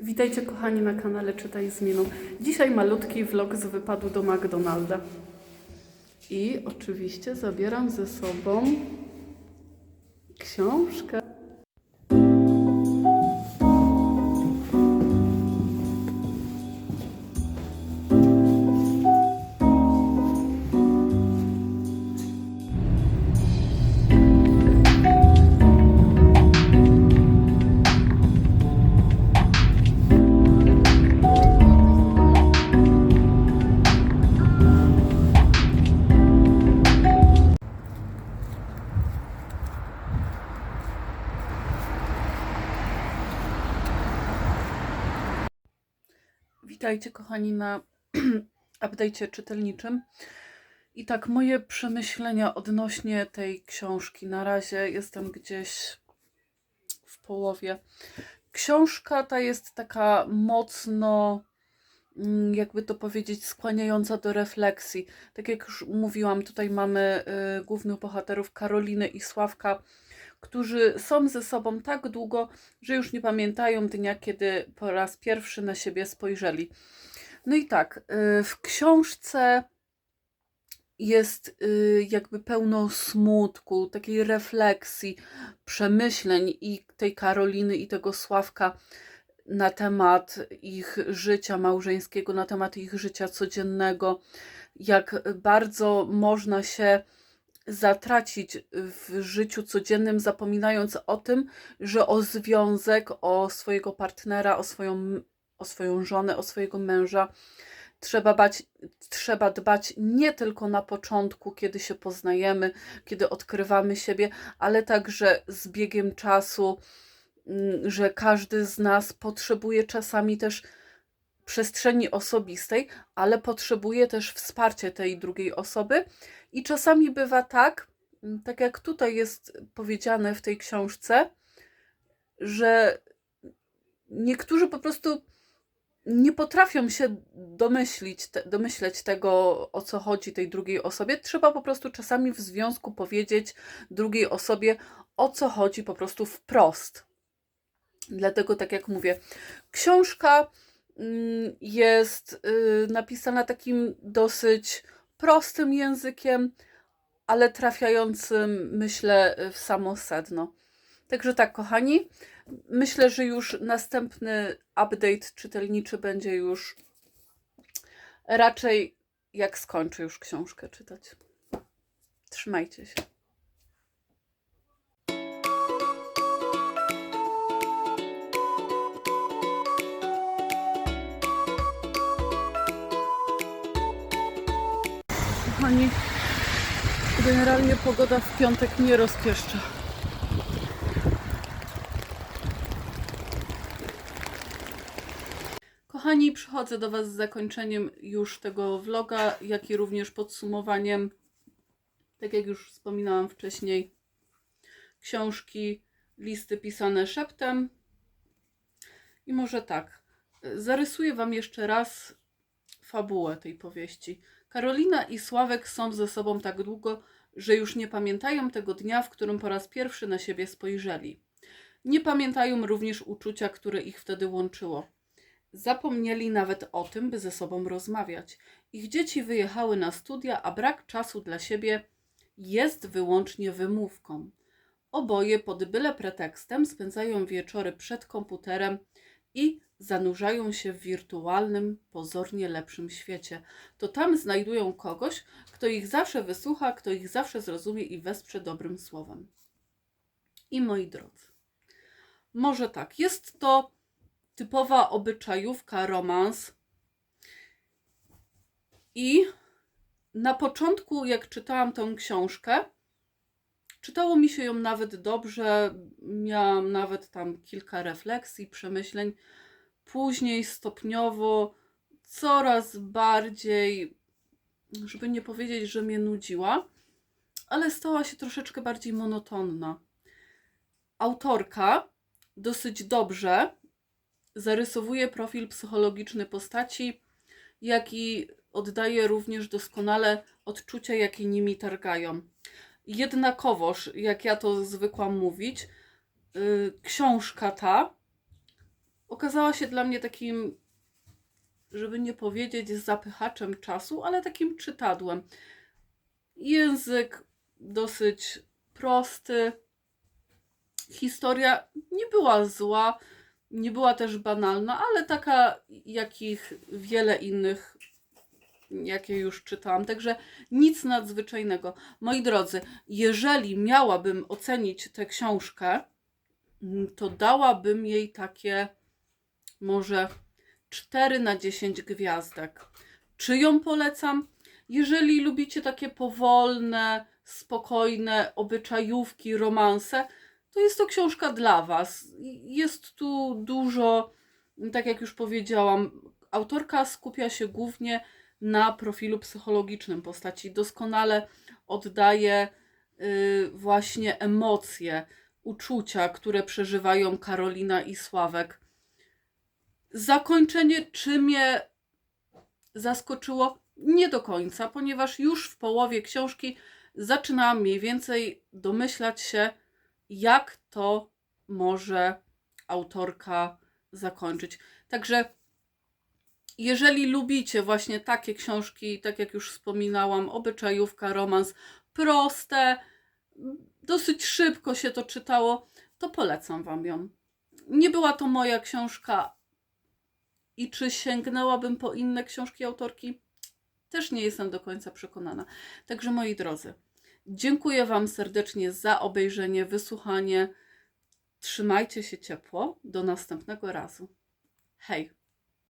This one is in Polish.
Witajcie kochani na kanale Czytaj z Miną. Dzisiaj malutki vlog z wypadu do McDonalda. I oczywiście zabieram ze sobą książkę. Witajcie kochani na update'cie czytelniczym. I tak moje przemyślenia odnośnie tej książki. Na razie jestem gdzieś w połowie. Książka ta jest taka mocno, mm, jakby to powiedzieć, skłaniająca do refleksji. Tak jak już mówiłam, tutaj mamy y, głównych bohaterów Karoliny i Sławka, którzy są ze sobą tak długo, że już nie pamiętają dnia, kiedy po raz pierwszy na siebie spojrzeli. No i tak, y, w książce jest y, jakby pełno smutku, takiej refleksji, przemyśleń i tej Karoliny i tego Sławka na temat ich życia małżeńskiego, na temat ich życia codziennego, jak bardzo można się zatracić w życiu codziennym, zapominając o tym, że o związek, o swojego partnera, o swoją, o swoją żonę, o swojego męża trzeba, bać, trzeba dbać nie tylko na początku, kiedy się poznajemy, kiedy odkrywamy siebie, ale także z biegiem czasu, mm, że każdy z nas potrzebuje czasami też przestrzeni osobistej, ale potrzebuje też wsparcia tej drugiej osoby. I czasami bywa tak, mm, tak jak tutaj jest powiedziane w tej książce, że niektórzy po prostu nie potrafią się domyślić, te, domyśleć tego, o co chodzi tej drugiej osobie. Trzeba po prostu czasami w związku powiedzieć drugiej osobie, o co chodzi po prostu wprost. Dlatego, tak jak mówię, książka jest y, napisana takim dosyć prostym językiem, ale trafiającym, myślę, w samo sedno. Także tak, kochani, myślę, że już następny update czytelniczy będzie już raczej jak skończę już książkę czytać. Trzymajcie się. Kochani, generalnie pogoda w piątek nie rozpieszcza. Kochani, przychodzę do Was z zakończeniem już tego vloga, jak i również podsumowaniem, tak jak już wspominałam wcześniej, książki, listy pisane szeptem. I może tak, zarysuję Wam jeszcze raz fabułę tej powieści. Karolina i Sławek są ze sobą tak długo, że już nie pamiętają tego dnia, w którym po raz pierwszy na siebie spojrzeli. Nie pamiętają również uczucia, które ich wtedy łączyło. Zapomnieli nawet o tym, by ze sobą rozmawiać. Ich dzieci wyjechały na studia, a brak czasu dla siebie jest wyłącznie wymówką. Oboje pod byle pretekstem spędzają wieczory przed komputerem i zanurzają się w wirtualnym, pozornie lepszym świecie. To tam znajdują kogoś, kto ich zawsze wysłucha, kto ich zawsze zrozumie i wesprze dobrym słowem. I moi drodzy, może tak, jest to typowa obyczajówka romans. I na początku, jak czytałam tę książkę, czytało mi się ją nawet dobrze, miałam nawet tam kilka refleksji, przemyśleń. Później stopniowo coraz bardziej, żeby nie powiedzieć, że mnie nudziła, ale stała się troszeczkę bardziej monotonna. Autorka dosyć dobrze zarysowuje profil psychologiczny postaci, jak i oddaje również doskonale odczucia, jakie nimi targają. Jednakowoż, jak ja to zwykłam mówić, yy, książka ta, okazała się dla mnie takim, żeby nie powiedzieć zapychaczem czasu, ale takim czytadłem. Język dosyć prosty. Historia nie była zła, nie była też banalna, ale taka, jakich wiele innych, jakie już czytałam. Także nic nadzwyczajnego. Moi drodzy, jeżeli miałabym ocenić tę książkę, to dałabym jej takie może 4 na 10 gwiazdek. Czy ją polecam? Jeżeli lubicie takie powolne, spokojne obyczajówki, romanse, to jest to książka dla Was. Jest tu dużo, tak jak już powiedziałam, autorka skupia się głównie na profilu psychologicznym postaci. Doskonale oddaje y, właśnie emocje, uczucia, które przeżywają Karolina i Sławek. Zakończenie, czy mnie zaskoczyło? Nie do końca, ponieważ już w połowie książki zaczynałam mniej więcej domyślać się, jak to może autorka zakończyć. Także jeżeli lubicie właśnie takie książki, tak jak już wspominałam, obyczajówka, romans, proste, dosyć szybko się to czytało, to polecam Wam ją. Nie była to moja książka i czy sięgnęłabym po inne książki autorki? Też nie jestem do końca przekonana. Także moi drodzy, dziękuję Wam serdecznie za obejrzenie, wysłuchanie. Trzymajcie się ciepło. Do następnego razu. Hej!